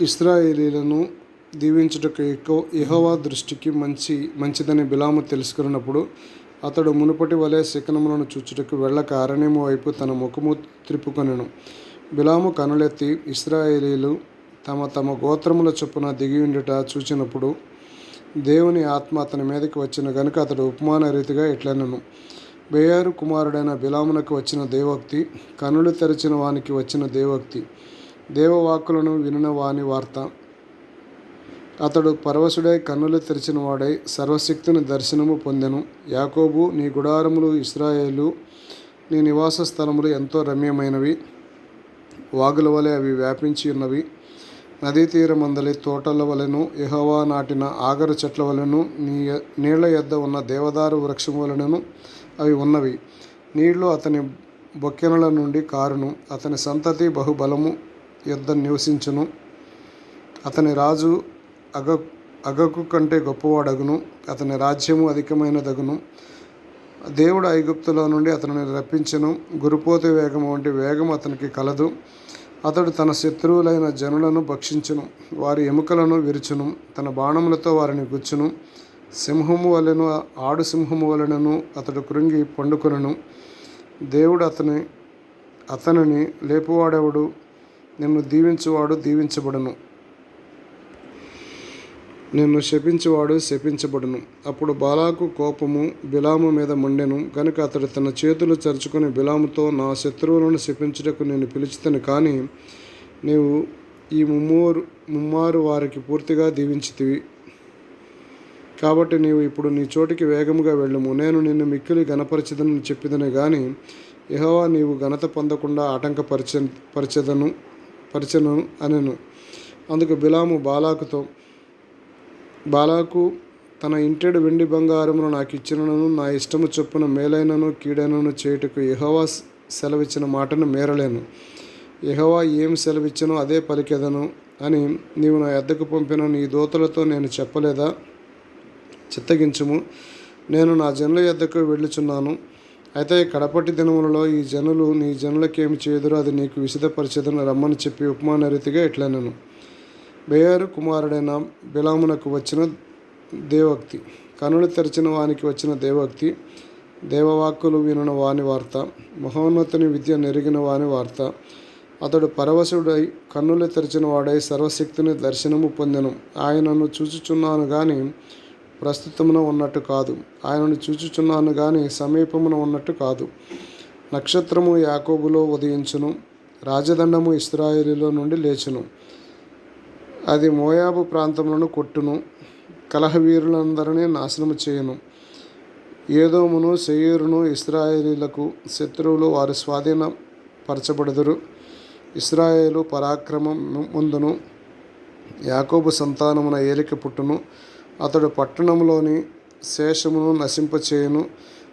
ఇస్రాయేలీలను దీవించుటకు ఎక్కువ ఇహోవా దృష్టికి మంచి మంచిదని బిలాము తెలుసుకున్నప్పుడు అతడు మునుపటి వలె శిఖనములను చూచుటకు వెళ్ళక అరణ్యము వైపు తన ముఖము త్రిప్పుకొనెను. బిలాము కనులెత్తి ఇస్రాయేలీలు తమ తమ గోత్రముల చొప్పున దిగి ఉండుట చూచినప్పుడు దేవుని ఆత్మ అతని మీదకి వచ్చిన గనుక అతడు ఉపమాన రీతిగా ఇట్లనెను బేయారు కుమారుడైన బిలామునకు వచ్చిన దేవోక్తి కనులు తెరిచిన వానికి వచ్చిన దేవోక్తి దేవవాక్కులను వినిన వాని వార్త. అతడు పరవశుడై కన్నులు తెరిచిన వాడై సర్వశక్తిని దర్శనము పొందెను. యాకోబు నీ గుడారములు ఇస్రాయేలు నీ నివాస స్థలములు ఎంతో రమ్యమైనవి. వాగుల వలె అవి వ్యాపించి ఉన్నవి. నదీ తీరమందలి తోటల వలెను యెహోవా నాటిన ఆగరు చెట్ల వలెను నీ నీళ్ళ యొద్ద ఉన్న దేవదారు వృక్షం వలెను అవి ఉన్నవి. నీళ్ళు అతని బొక్కెనల నుండి కారును. అతని సంతతి బహుబలము యొద్ద నివసించును. అతని రాజు అగ అగకు కంటే గొప్పవాడగును. అతని రాజ్యము అధికమైనదగును. దేవుడు ఐగుప్తులో నుండి అతనిని రప్పించను. గురుపోతు వేగం వంటి వేగం అతనికి కలదు. అతడు తన శత్రువులైన జనులను భక్షించును. వారి ఎముకలను విరుచును. తన బాణములతో వారిని గుచ్చును. సింహము వలెను ఆడు సింహము వలనను అతడు కృంగి పండుకొనను. దేవుడు అతని అతనిని లేపువాడెవడు? నిన్ను దీవించువాడు దీవించబడును. నిన్ను శపించువాడు శపించబడును. అప్పుడు బాలాకు కోపము బిలాము మీద మండెను. గనుక అతడు తన చేతులు చరుచుకొని బిలాముతో నా శత్రువులను శపించుటకు నేను పిలిచితను కానీ నీవు ఈ ముమ్మూరు ముమ్మారు వారికి పూర్తిగా దీవించితివి. కాబట్టి నీవు ఇప్పుడు నీ చోటికి వేగముగా వెళ్ళము. నేను నిన్ను మిక్కిలి గణపరచదనని చెప్పిదనే కానీ యెహోవా నీవు ఘనత పొందకుండా ఆటంకపరచ పరిచదను. పరిచను అనెను. అందుకు బిలాము బాలాకుతో బాలాకు తన ఇంటెడు వెండి బంగారమును నాకు ఇచ్చినను నా ఇష్టము చొప్పున మేలైనను కీడైనను చేయుటకు ఇహవా సెలవిచ్చిన మాటను మేరలేను. యెహోవా ఏం సెలవిచ్చినో అదే పలికెదను అని నీవు నా ఎద్దకు పంపిన నీ దూతలతో నేను చెప్పలేదా? చిత్తగించుము. నేను నా జనుల ఎద్దకు వెళ్ళుచున్నాను. అయితే కడపటి దినములలో ఈ జనులు నీ జనులకేమి చేదురో అది నీకు విశదపరచదని రమ్మని చెప్పి ఉపమాన రీతిగా ఇట్లనను బేయారు కుమారుడైన బిలామునకు వచ్చిన దేవక్తి. కనులు తెరిచిన వానికి వచ్చిన దేవక్తి. దేవవాక్కులు వినున వాని వార్త. మహోన్నతుని విద్య నెరిగిన వాని వార్త. అతడు పరవశుడై కన్నులు తెరిచిన వాడై సర్వశక్తిని దర్శనము పొందెను. ఆయనను చూచుచున్నాను కానీ ప్రస్తుతమున ఉన్నట్టు కాదు. ఆయనను చూచుచున్నాను కానీ సమీపమున ఉన్నట్టు కాదు. నక్షత్రము యాకోబులో ఉదయించును రాజదండము ఇస్రాయేలీలో నుండి లేచును. అది మోయాబు ప్రాంతములను కొట్టును కలహవీరులందరినీ నాశనము చేయును. ఏదోమును సెయ్యూరును ఇస్రాయేలీలకు శత్రువులు వారి స్వాధీనపరచబడుదురు. ఇస్రాయేలు పరాక్రమం ముందును యాకోబు సంతానమున ఏలిక పుట్టును. అతడు పట్టణంలోని శేషమును నశింపచేయును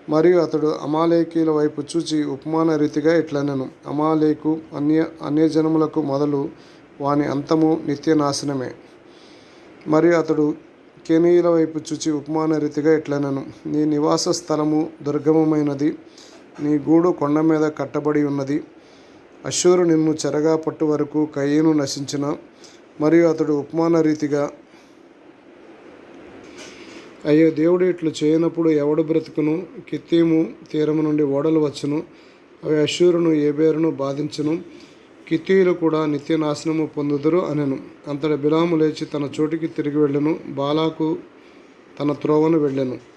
మరియు అతడు అమాలేకీల వైపు చూచి ఉపమాన రీతిగా ఇట్లనెను అమాలేకు అన్య అన్యజనములకు మొదలు వాని అంతము నిత్యనాశనమే. మరియు అతడు కెనీయుల వైపు చూచి ఉపమాన రీతిగా ఇట్లనెను నీ నివాస స్థలము దుర్గమమైనది నీ గూడు కొండ మీద కట్టబడి ఉన్నది. అశూరు నిన్ను చెరగా పట్టు వరకు కయ్యను నశించిన మరియు అతడు ఉపమాన రీతిగా అయ్యో దేవుడు ఇట్లు చేయనప్పుడు ఎవడు బ్రతుకును? కిత్తీము తీరము నుండి ఓడలు వచ్చును. అవి అశూరును ఏబేరును బాధించును. కిత్తీయులు కూడా నిత్యనాశనము పొందుదురు అనెను. అంతటి బిలాము లేచి తన చోటికి తిరిగి వెళ్ళెను. బాలాకు తన త్రోవను వెళ్ళెను.